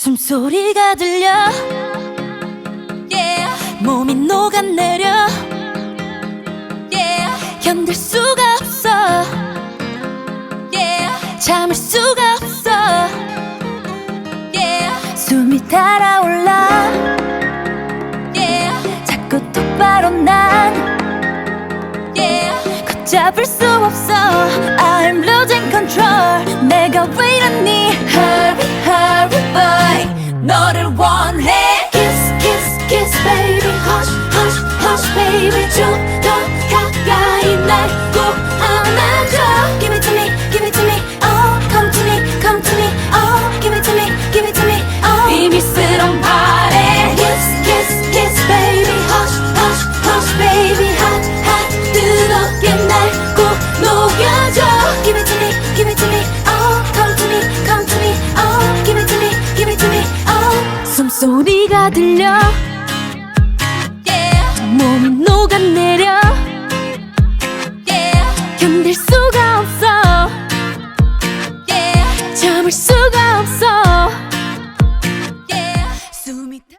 숨소리가 들려 yeah. 몸이 녹아내려 yeah. 견딜 수가 없어 yeah. 참을 수가 없어 yeah. 숨이 달아올라 yeah. 자꾸 똑바로 난 yeah. 걷잡을 수 없어 I'm losing control 내가 왜 이러니 Hurry hurry 숨소리가 들려 yeah. 몸이 녹아내려 yeah. 견딜 수가 없어 yeah. 참을 수가 없어